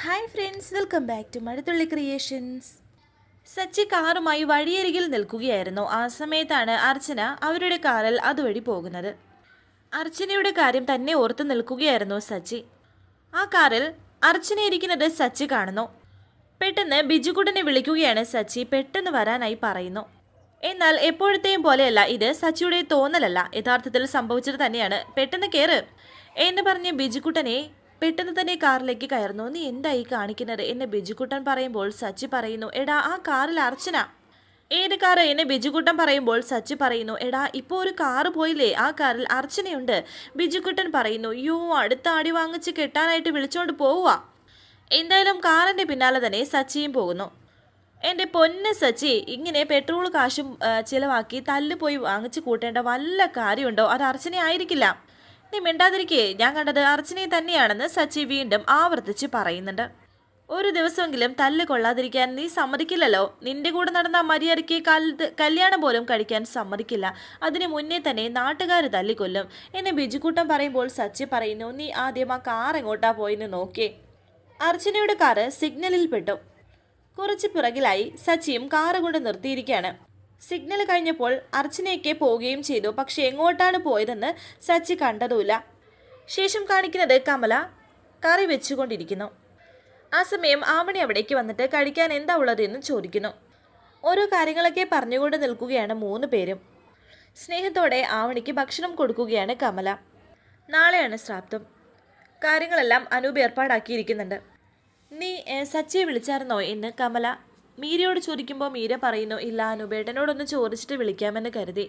Hi friends welcome back to Mazhathulli creations Sachi കാറുമായി വഴിയരികിൽ നിൽക്കുകയായിരുന്നു. ആ സമയത്താണ് അർച്ചന അവരുടെ കാറിൽ അതുവഴി പോകുന്നത്. അർച്ചനയുടെ കാര്യം തന്നെ ഓർത്ത് നിൽക്കുകയായിരുന്നു സച്ചി. ആ കാറിൽ അർച്ചന ഇരിക്കുന്നത് സച്ചി കാണുന്നു. പെട്ടെന്ന് ബിജുകുട്ടനെ വിളിക്കുകയാണ് സച്ചി പെട്ടെന്ന് വരാനായി പറയുന്നു. എന്നാൽ എപ്പോഴത്തെയും പോലെയല്ല ഇത് സച്ചിയുടെ തോന്നലല്ല. യഥാർത്ഥത്തിൽ സംഭവിച്ചത് തന്നെയാണ്. പെട്ടെന്ന് കയറ് എന്ന് പറഞ്ഞ് ബിജുക്കുട്ടനെ പെട്ടെന്ന് തന്നെ കാറിലേക്ക് കയറുന്നു. നീ എന്തായി കാണിക്കുന്നത്? എന്നെ ബിജുക്കുട്ടൻ പറയുമ്പോൾ സച്ചി പറയുന്നു എടാ ആ കാറിൽ അർച്ചന. ഏത് കാറ് എന്നെ ബിജുക്കുട്ടൻ പറയുമ്പോൾ സച്ചി പറയുന്നു എടാ ഇപ്പോൾ ഒരു കാറ് പോയില്ലേ ആ കാറിൽ അർച്ചനയുണ്ട്. ബിജുക്കുട്ടൻ പറയുന്നു യോ അടുത്ത അടി വാങ്ങിച്ച് കെട്ടാനായിട്ട് വിളിച്ചോണ്ട് പോവുക എന്തായാലും കാറിന്റെ പിന്നാലെ തന്നെ സച്ചിയും പോകുന്നു. എന്റെ പൊന്ന് സച്ചി ഇങ്ങനെ പെട്രോൾ കാശും ചിലവാക്കി തല്ല് പോയി വാങ്ങിച്ചു കൂട്ടേണ്ട വല്ല കാര്യമുണ്ടോ? അത് അർച്ചന ആയിരിക്കില്ല നീ മിണ്ടാതിരിക്കേ. ഞാൻ കണ്ടത് അർച്ചനയെ തന്നെയാണെന്ന് സച്ചി വീണ്ടും ആവർത്തിച്ച് പറയുന്നുണ്ട്. ഒരു ദിവസമെങ്കിലും തല്ല് കൊള്ളാതിരിക്കാൻ നീ സമ്മതിക്കില്ലല്ലോ. നിന്റെ കൂടെ നടന്ന മര്യാദയ്ക്ക് കല്യാണം പോലും കഴിക്കാൻ സമ്മതിക്കില്ല. അതിന് മുന്നേ തന്നെ നാട്ടുകാർ തല്ലിക്കൊല്ലും. എന്നെ ബിജുക്കൂട്ടം പറയുമ്പോൾ സച്ചി പറയുന്നു നീ ആദ്യം ആ കാർ എങ്ങോട്ടാ പോയിന്ന് നോക്കേ. അർച്ചനയുടെ കാറ് സിഗ്നലിൽ പെട്ടു. കുറച്ച് പിറകിലായി സച്ചിയും കാറ് കൊണ്ട് നിർത്തിയിരിക്കുകയാണ് സിഗ്നൽ കഴിഞ്ഞപ്പോൾ അർച്ചനയൊക്കെ പോവുകയും ചെയ്തു. പക്ഷെ എങ്ങോട്ടാണ് പോയതെന്ന് സച്ചി കണ്ടതുമില്ല. ശേഷം കാണിക്കുന്നത് കമല കറി വെച്ചുകൊണ്ടിരിക്കുന്നു. ആ സമയം ആമണി അവിടേക്ക് വന്നിട്ട് കഴിക്കാൻ എന്താ ഉള്ളത് എന്ന് ചോദിക്കുന്നു. ഓരോ കാര്യങ്ങളൊക്കെ പറഞ്ഞുകൊണ്ട് നിൽക്കുകയാണ് മൂന്ന് പേരും. സ്നേഹത്തോടെ ആവണിക്ക് ഭക്ഷണം കൊടുക്കുകയാണ് കമല. നാളെയാണ് ശ്രാപ്തം കാര്യങ്ങളെല്ലാം അനൂപ് ഏർപ്പാടാക്കിയിരിക്കുന്നുണ്ട്. നീ സച്ചിയെ വിളിച്ചായിരുന്നോ എന്ന് കമല മീരയോട് ചോദിക്കുമ്പോൾ മീര പറയുന്നു ഇല്ല അനൂപേട്ടനോടൊന്ന് ചോദിച്ചിട്ട് വിളിക്കാമെന്ന് കരുതി.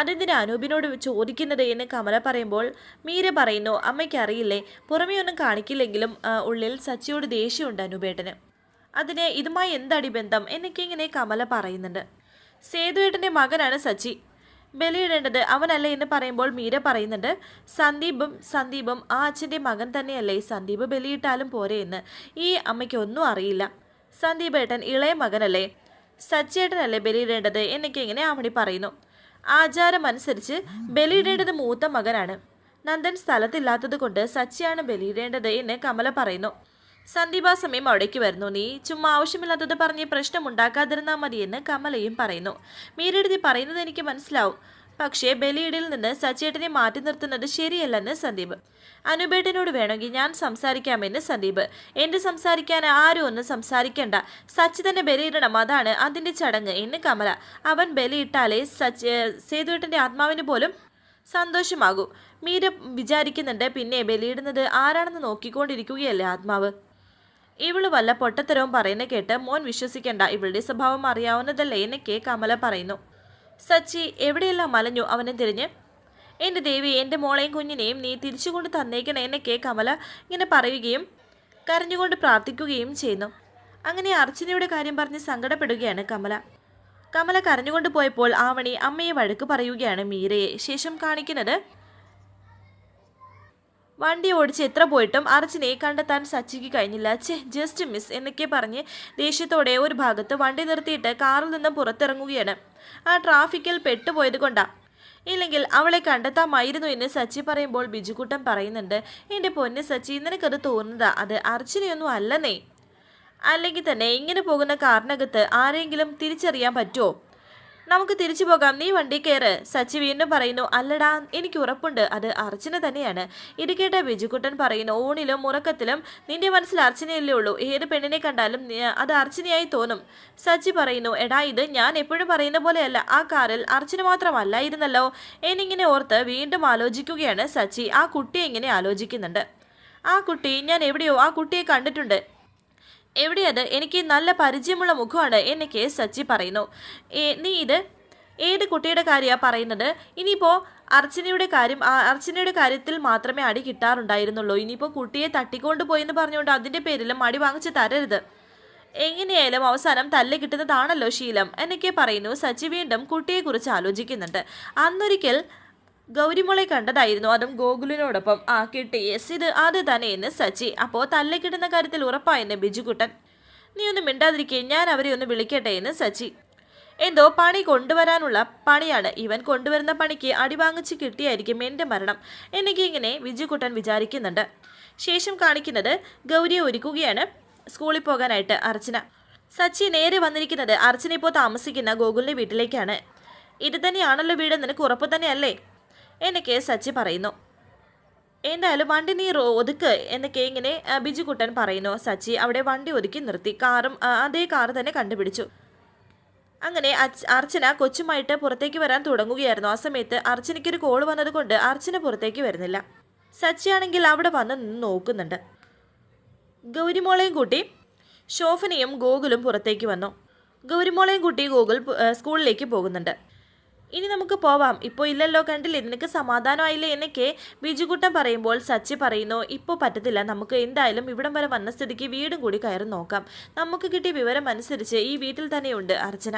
അതെന്തിനാ അനൂപിനോട് ചോദിക്കുന്നത് എന്ന് കമല പറയുമ്പോൾ മീര പറയുന്നു അമ്മയ്ക്ക് അറിയില്ലേ പുറമേ ഒന്നും കാണിക്കില്ലെങ്കിലും ഉള്ളിൽ സച്ചിയോട് ദേഷ്യമുണ്ട് അനൂപേട്ടന്. അതിന് ഇതുമായി എന്തടി ബന്ധം? എന്നൊക്കെ ഇങ്ങനെ കമല പറയുന്നുണ്ട്. സേതുവേട്ടന്റെ മകനാണ് സച്ചി. ബലിയിടേണ്ടത് അവനല്ല എന്ന് പറയുമ്പോൾ മീര പറയുന്നുണ്ട് സന്ദീപും സന്ദീപും ആ അച്ഛന്റെ മകൻ തന്നെയല്ലേ സന്ദീപ് ബലിയിട്ടാലും പോരെ എന്ന്. ഈ അമ്മയ്ക്ക് ഒന്നും അറിയില്ല. സന്ദീപ് ഏട്ടൻ ഇളയ മകനല്ലേ? സച്ചേട്ടനല്ലേ ബലിയിടേണ്ടത്? എന്നൊക്കെ ഇങ്ങനെ ആവണി പറയുന്നു. ആചാരമനുസരിച്ച് ബലിയിടേണ്ടത് മൂത്ത മകനാണ്. നന്ദൻ സ്ഥലത്തില്ലാത്തത് കൊണ്ട് സച്ചിയാണ് ബലിയിടേണ്ടത് എന്ന് കമല പറയുന്നു. സന്ദീപ് സമയം അവിടേക്ക് വരുന്നു. നീ ചുമ്മാ ആവശ്യമില്ലാത്തത് പറഞ്ഞ് പ്രശ്നം ഉണ്ടാക്കാതിരുന്നാൽ മതിയെന്ന് കമലയും പറയുന്നു. മീരെടുതി പറയുന്നത് എനിക്ക് മനസ്സിലാവും. പക്ഷേ ബലിയിടിൽ നിന്ന് സച്ചേട്ടനെ മാറ്റി നിർത്തുന്നത് ശരിയല്ലെന്ന് സന്ദീപ്. അനുബേട്ടനോട് വേണമെങ്കിൽ ഞാൻ സംസാരിക്കാമെന്ന് സന്ദീപ്. എന്റെ സംസാരിക്കാൻ ആരും ഒന്നും സംസാരിക്കണ്ട. സച്ചി തന്നെ ബലിയിടണം അതാണ് അതിന്റെ ചടങ്ങ് എന്ന് കമല. അവൻ ബലിയിട്ടാലേ സച്ച് സേതുവേട്ടന്റെ ആത്മാവിന് പോലും സന്തോഷമാകൂ. മീര വിചാരിക്കുന്നുണ്ട് പിന്നെ ബലിയിടുന്നത് ആരാണെന്ന് നോക്കിക്കൊണ്ടിരിക്കുകയല്ലേ ആത്മാവ്. ഇവൾ വല്ല പൊട്ടത്തരവും പറയുന്ന കേട്ട് മോൻ വിശ്വസിക്കേണ്ട. ഇവളുടെ സ്വഭാവം അറിയാവുന്നതല്ലേ എന്നൊക്കെ കമല പറയുന്നു. സച്ചി എവിടെയെല്ലാം മലഞ്ഞു അവനെ തിരിഞ്ഞ്? എന്റെ ദേവി എന്റെ മോളെയും കുഞ്ഞിനെയും നീ തിരിച്ചുകൊണ്ട് തന്നേക്കണേ എന്നൊക്കെ കമല ഇങ്ങനെ പറയുകയും കരഞ്ഞുകൊണ്ട് പ്രാർത്ഥിക്കുകയും ചെയ്യുന്നു. അങ്ങനെ അർച്ചനയുടെ കാര്യം പറഞ്ഞ് സങ്കടപ്പെടുകയാണ് കമല. കമല കരഞ്ഞുകൊണ്ട് പോയപ്പോൾ ആവണി അമ്മയെ വഴക്ക് പറയുകയാണ് മീരയെ. ശേഷം കാണിക്കുന്നത് വണ്ടി ഓടിച്ച് എത്ര പോയിട്ടും അർച്ചനയെ കണ്ടെത്താൻ സച്ചിക്ക് കഴിഞ്ഞില്ല. ചെ ജസ്റ്റ് മിസ് എന്നൊക്കെ പറഞ്ഞ് ദേഷ്യത്തോടെ ഒരു ഭാഗത്ത് വണ്ടി നിർത്തിയിട്ട് കാറിൽ നിന്ന് പുറത്തിറങ്ങുകയാണ്. ആ ട്രാഫിക്കിൽ പെട്ടുപോയത് കൊണ്ടാ. ഇല്ലെങ്കിൽ അവളെ കണ്ടെത്താമായിരുന്നു എന്ന് സച്ചി പറയുമ്പോൾ ബിജുക്കുട്ടൻ പറയുന്നുണ്ട് എന്റെ പൊന്ന് സച്ചി നിനക്കത് തോന്നുന്നതാ? അത് അർച്ചനയൊന്നും അല്ലെന്നേ. അല്ലെങ്കിൽ തന്നെ ഇങ്ങനെ പോകുന്ന കാറിനകത്ത് ആരെങ്കിലും തിരിച്ചറിയാൻ പറ്റുമോ നമുക്ക് തിരിച്ചു പോകാം. നീ വണ്ടി കയറ് സച്ചി വീണ്ടും പറയുന്നു അല്ലടാ എനിക്ക് ഉറപ്പുണ്ട്. അത് അർച്ചന തന്നെയാണ്. ഇത് കേട്ട ബിജുക്കുട്ടൻ പറയുന്നു ഊണിലും ഉറക്കത്തിലും നിന്റെ മനസ്സിൽ അർച്ചനയല്ലേ ഉള്ളൂ. ഏത് പെണ്ണിനെ കണ്ടാലും അത് അർച്ചനയായി തോന്നും. സച്ചി പറയുന്നു എടാ ഇത് ഞാൻ എപ്പോഴും പറയുന്ന പോലെയല്ല. ആ കാറിൽ അർച്ചന മാത്രമല്ലായിരുന്നല്ലോ എന്നിങ്ങനെ ഓർത്ത് വീണ്ടും ആലോചിക്കുകയാണ് സച്ചി. ആ കുട്ടിയെ ഇങ്ങനെ ആലോചിക്കുന്നുണ്ട്. ആ കുട്ടി ഞാൻ എവിടെയോ ആ കുട്ടിയെ കണ്ടിട്ടുണ്ട്. എവിടെയത്? എനിക്ക് നല്ല പരിചയമുള്ള മുഖമാണ് എന്നൊക്കെ സച്ചി പറയുന്നു. നീ ഇത് ഏത് കുട്ടിയുടെ കാര്യമാണ് പറയുന്നത്? ഇനിയിപ്പോൾ അർച്ചനയുടെ കാര്യം അർച്ചനയുടെ കാര്യത്തിൽ മാത്രമേ അടി കിട്ടാറുണ്ടായിരുന്നുള്ളൂ. ഇനിയിപ്പോൾ കുട്ടിയെ തട്ടിക്കൊണ്ട് പോയെന്ന് പറഞ്ഞുകൊണ്ട് അതിന്റെ പേരിലും അടി വാങ്ങിച്ച് തരരുത്. എങ്ങനെയായാലും അവസാനം തല്ല് കിട്ടുന്നതാണല്ലോ ശീലം എന്നൊക്കെ പറയുന്നു. സച്ചി വീണ്ടും കുട്ടിയെക്കുറിച്ച് ആലോചിക്കുന്നുണ്ട്. അന്നൊരിക്കൽ ഗൗരിമോളെ കണ്ടതായിരുന്നു അതും ഗോകുലിനോടൊപ്പം. ആ കിട്ടി. യെസ് ഇത് അത് തന്നെ എന്ന് സച്ചി അപ്പോൾ കിട്ടുന്ന കാര്യത്തിൽ ഉറപ്പായെന്ന് ബിജുകുട്ടൻ. നീ ഒന്ന് മിണ്ടാതിരിക്കേ. ഞാൻ അവരെ ഒന്ന് വിളിക്കട്ടെ എന്ന് സച്ചി. എന്തോ പണി കൊണ്ടുവരാനുള്ള പണിയാണ്. ഇവൻ കൊണ്ടുവരുന്ന പണിക്ക് അടിവാങ്ങിച്ച് കിട്ടിയായിരിക്കും എന്റെ മരണം എനിക്ക് ഇങ്ങനെ ബിജുകുട്ടൻ വിചാരിക്കുന്നുണ്ട്. ശേഷം കാണിക്കുന്നത് ഗൗരിയെ ഒരുക്കുകയാണ് സ്കൂളിൽ പോകാനായിട്ട് അർച്ചന. സച്ചി നേരെ വന്നിരിക്കുന്നത് അർച്ചന ഇപ്പോൾ താമസിക്കുന്ന ഗോകുലിന്റെ വീട്ടിലേക്കാണ്. ഇത് തന്നെയാണല്ലോ വീട്. നിനക്ക് ഉറപ്പ് തന്നെയല്ലേ? എന്നൊക്കെ സച്ചി പറയുന്നു. എന്തായാലും വണ്ടി നീ ഒതുക്ക് എന്നൊക്കെ ഇങ്ങനെ ബിജുകുട്ടൻ പറയുന്നു. സച്ചി അവിടെ വണ്ടി ഒതുക്കി നിർത്തി. കാറും അതേ കാറ് തന്നെ കണ്ടുപിടിച്ചു. അങ്ങനെ അർച്ചന കൊച്ചുമായിട്ട് പുറത്തേക്ക് വരാൻ തുടങ്ങുകയായിരുന്നു. ആ സമയത്ത് അർച്ചനയ്ക്കൊരു കോൾ വന്നതുകൊണ്ട് അർച്ചന പുറത്തേക്ക് വരുന്നില്ല. സച്ചിയാണെങ്കിൽ അവിടെ വന്ന് നിന്ന് നോക്കുന്നുണ്ട്. ഗൗരിമോളെയും കൂട്ടി ഷോഫനയും ഗോകുലും പുറത്തേക്ക് വന്നു. ഗൗരിമോളെയും കൂട്ടി ഗോകുൽ സ്കൂളിലേക്ക് പോകുന്നുണ്ട്. ഇനി നമുക്ക് പോവാം. ഇപ്പോൾ ഇല്ലല്ലോ കണ്ടില്ലേ? നിനക്ക് സമാധാനമായില്ലേ എന്നൊക്കെ ബിജുകുട്ടൻ പറയുമ്പോൾ സച്ചി പറയുന്നു ഇപ്പോൾ പറ്റത്തില്ല. നമുക്ക് എന്തായാലും ഇവിടം വരെ വന്ന സ്ഥിതിക്ക് വീടും കൂടി കയറി നോക്കാം. നമുക്ക് കിട്ടിയ വിവരം അനുസരിച്ച് ഈ വീട്ടിൽ തന്നെയുണ്ട് അർച്ചന.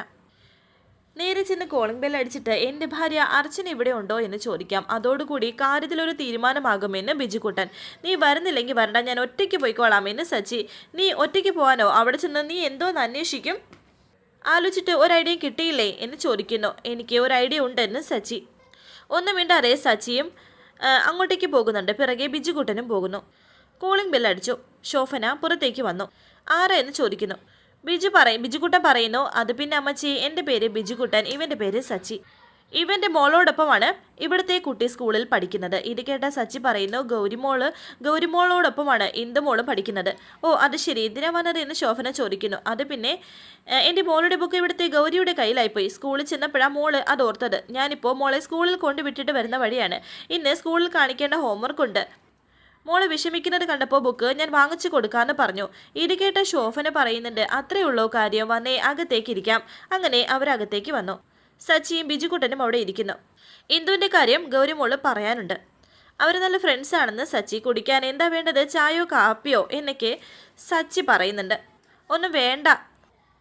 നേരെ ചെന്ന് കോളിംഗ് ബെൽ അടിച്ചിട്ട് എന്റെ ഭാര്യ അർച്ചന ഇവിടെ ഉണ്ടോ എന്ന് ചോദിക്കാം. അതോടുകൂടി കാര്യത്തിലൊരു തീരുമാനമാകുമെന്ന് ബിജുകുട്ടൻ നീ വരുന്നില്ലെങ്കിൽ വരണ്ട. ഞാൻ ഒറ്റയ്ക്ക് പോയിക്കോളാം എന്ന് സച്ചി. നീ ഒറ്റയ്ക്ക് പോകാനോ അവിടെ ചെന്ന് നീ എന്തോന്ന് അന്വേഷിക്കും? ആലോചിച്ചിട്ട് ഒരു ഐഡിയ കിട്ടിയില്ലേ എന്ന് ചോദിക്കുന്നു. എനിക്ക് ഒരു ഐഡിയ ഉണ്ടെന്ന് സച്ചി. ഒന്നും മിണ്ടാതെ സച്ചിയും അങ്ങോട്ടേക്ക് പോകുന്നുണ്ട്. പിറകെ ബിജുകുട്ടനും പോകുന്നു. കൂളിംഗ് ബെൽ അടിച്ചു. ഷോഫന പുറത്തേക്ക് വന്നു. ആരാ എന്ന് ചോദിക്കുന്നു. ബിജു പറയും ബിജുകുട്ടൻ പറയുന്നു അത് പിന്നെ അമ്മച്ചി. എന്റെ പേര് ബിജുകുട്ടൻ. ഇവന്റെ പേര് സച്ചി. ഇവന്റെ മോളോടൊപ്പമാണ് ഇവിടുത്തെ കുട്ടി സ്കൂളിൽ പഠിക്കുന്നത്. ഇത് കേട്ട സച്ചി പറയുന്നു ഗൗരിമോൾ ഗൗരിമോളോടൊപ്പമാണ് ഇന്ദുമോളും പഠിക്കുന്നത്. ഓ അത് ശരി. എന്തിനാ വന്നത്? എന്ന് ശോഭന ചോദിക്കുന്നു. അത് പിന്നെ എന്റെ മോളുടെ ബുക്ക് ഇവിടുത്തെ ഗൗരിയുടെ കയ്യിലായിപ്പോയി. സ്കൂളിൽ ചെന്നപ്പോഴാണ് മോൾ അത് ഓർത്തത്. ഞാനിപ്പോൾ മോളെ സ്കൂളിൽ കൊണ്ടുവിട്ടിട്ട് വരുന്ന വഴിയാണ്. ഇന്ന് സ്കൂളിൽ കാണിക്കേണ്ട ഹോംവർക്ക് ഉണ്ട്. മോൾ വിഷമിക്കുന്നത് കണ്ടപ്പോൾ ബുക്ക് ഞാൻ വാങ്ങിച്ചു കൊടുക്കാമെന്ന് പറഞ്ഞു. ഇത് കേട്ട ശോഭന പറയുന്നുണ്ട് അത്രയുള്ളോ കാര്യം. വന്നേ അകത്തേക്ക് ഇരിക്കാം. അങ്ങനെ അവരകത്തേക്ക് വന്നു. സച്ചിയും ബിജുക്കുട്ടനും അവിടെ ഇരിക്കുന്നു. ഇന്ദുവിന്റെ കാര്യം ഗൗരിമോൾ പറയാനുണ്ട്. അവർ നല്ല ഫ്രണ്ട്സ് ആണെന്ന് സച്ചി കുടിക്കാൻ എന്താ വേണ്ടത്? ചായയോ കാപ്പിയോ? എന്നൊക്കെ സച്ചി പറയുന്നുണ്ട്. ഒന്നും വേണ്ട.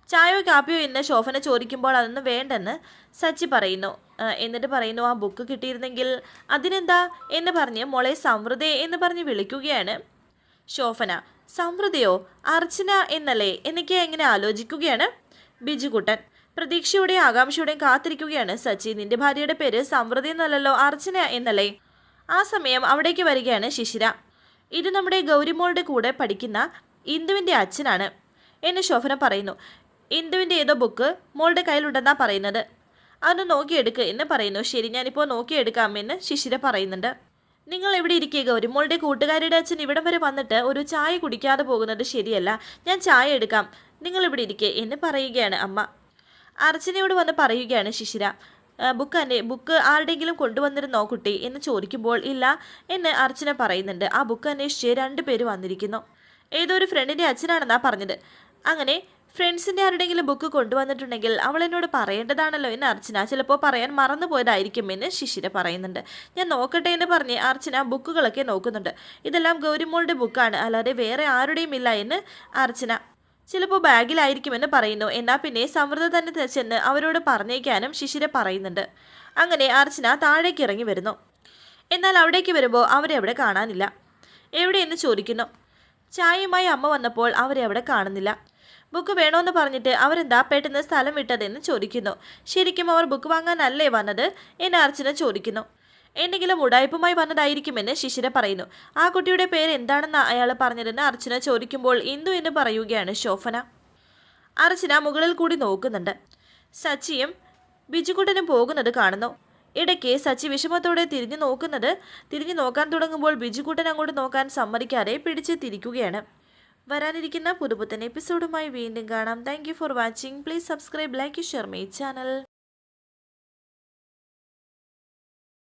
ചായയോ കാപ്പിയോ എന്ന് ശോഭന ചോദിക്കുമ്പോൾ അതൊന്നും വേണ്ടെന്ന് സച്ചി പറയുന്നു. എന്നിട്ട് പറയുന്നു ആ ബുക്ക് കിട്ടിയിരുന്നെങ്കിൽ അതിനെന്താ? എന്ന് പറഞ്ഞ് മോളെ സമൃദ്ധേ എന്ന് പറഞ്ഞ് വിളിക്കുകയാണ് ശോഭന. സമൃദ്ധയോ? അർച്ചന എന്നല്ലേ? എന്നൊക്കെ എങ്ങനെ ആലോചിക്കുകയാണ് ബിജുകുട്ടൻ. പ്രതീക്ഷയോടെയും ആകാംക്ഷയോടെയും കാത്തിരിക്കുകയാണ് സച്ചി. നിന്റെ ഭാര്യയുടെ പേര് സമൃദ്ധി എന്നല്ലല്ലോ അർച്ചന എന്നല്ലേ? ആ സമയം അവിടേക്ക് വരികയാണ് ശിശിര. ഇത് നമ്മുടെ ഗൗരിമോളുടെ കൂടെ പഠിക്കുന്ന ഇന്ദുവിന്റെ അച്ഛനാണ്. എന്ന് ശോഭന പറയുന്നു. ഇന്ദുവിന്റെ ഏതോ ബുക്ക് മോളുടെ കയ്യിലുണ്ടെന്നാണ് പറയുന്നത്. അതൊന്ന് നോക്കിയെടുക്ക് എന്ന് പറയുന്നു. ശരി ഞാനിപ്പോൾ നോക്കിയെടുക്കാമെന്ന് ശിശിര പറയുന്നുണ്ട്. നിങ്ങൾ എവിടെ ഇരിക്കുക ഗൗരിമോളുടെ കൂട്ടുകാരുടെ അച്ഛൻ ഇവിടം വരെ വന്നിട്ട് ഒരു ചായ കുടിക്കാതെ പോകുന്നത് ശരിയല്ല. ഞാൻ ചായ എടുക്കാം. നിങ്ങൾ ഇവിടെ ഇരിക്കുക എന്ന് പറയുകയാണ് അമ്മ. അർച്ചനയോട് വന്ന് പറയുകയാണ് ശിശിര "ആ, ബുക്ക് എന്റെ ബുക്ക് ആരുടെയെങ്കിലും കൊണ്ടുവന്നിരുന്നോ കുട്ടി? എന്ന് ചോദിക്കുമ്പോൾ ഇല്ല എന്ന് അർച്ചന പറയുന്നുണ്ട്. ആ ബുക്ക് അന്വേഷിച്ച് രണ്ടുപേര് വന്നിരിക്കുന്നു. ഏതോ ഒരു ഫ്രണ്ടിന്റെ അച്ഛനാണെന്നാ പറഞ്ഞത്. അങ്ങനെ ഫ്രണ്ട്സിന്റെ ആരുടെയെങ്കിലും ബുക്ക് കൊണ്ടുവന്നിട്ടുണ്ടെങ്കിൽ അവൾ എന്നോട് പറയേണ്ടതാണല്ലോ എന്ന് അർച്ചന ചിലപ്പോൾ പറയാൻ മറന്നു പോയതായിരിക്കും എന്ന് ശിശിര പറയുന്നുണ്ട്. ഞാൻ നോക്കട്ടെ എന്ന് പറഞ്ഞ് അർച്ചന ബുക്കുകളൊക്കെ നോക്കുന്നുണ്ട്. ഇതെല്ലാം ഗൗരിമോളുടെ ബുക്കാണ്. അല്ലാതെ വേറെ ആരുടെയും ഇല്ല എന്ന് അർച്ചന ചിലപ്പോൾ ബാഗിലായിരിക്കുമെന്ന് പറയുന്നു. എന്നാൽ പിന്നെ സമൃദ്ധ തന്നെ ചെന്ന് അവരോട് പറഞ്ഞേക്കാനും ശിശിര പറയുന്നുണ്ട്. അങ്ങനെ അർച്ചന താഴേക്ക് ഇറങ്ങി വരുന്നു. എന്നാൽ അവിടേക്ക് വരുമ്പോൾ അവരെ അവിടെ കാണാനില്ല. എവിടെയെന്ന് ചോദിക്കുന്നു. ചായയുമായി അമ്മ വന്നപ്പോൾ അവരെ അവിടെ കാണുന്നില്ല. ബുക്ക് വേണോന്ന് പറഞ്ഞിട്ട് അവരെന്താ പെട്ടെന്ന് സ്ഥലം വിട്ടതെന്ന് ചോദിക്കുന്നു. ശരിക്കും അവർ ബുക്ക് വാങ്ങാനല്ലേ വന്നത്? എന്ന് അർച്ചന ചോദിക്കുന്നു. എന്തെങ്കിലും ഉടായ്പുമായി വന്നതായിരിക്കുമെന്ന് ശിശിര പറയുന്നു. ആ കുട്ടിയുടെ പേര് എന്താണെന്ന് അയാൾ പറഞ്ഞതെന്ന് അർച്ചന ചോദിക്കുമ്പോൾ ഇന്ദു എന്ന് പറയുകയാണ് ശോഭന. അർച്ചന മുകളിൽ കൂടി നോക്കുന്നുണ്ട്. സച്ചിയും ബിജുക്കുട്ടനും പോകുന്നത് കാണുന്നു. ഇടയ്ക്ക് സച്ചി വിഷമത്തോടെ തിരിഞ്ഞു നോക്കുന്നത് തിരിഞ്ഞു നോക്കാൻ തുടങ്ങുമ്പോൾ ബിജുകുട്ടൻ അങ്ങോട്ട് നോക്കാൻ സമ്മതിക്കാതെ പിടിച്ച് തിരിക്കുകയാണ് വരാനിരിക്കുന്ന പുതുപുത്തൻ എപ്പിസോഡുമായി വീണ്ടും കാണാം. Thank for watching please subscribe like share my channel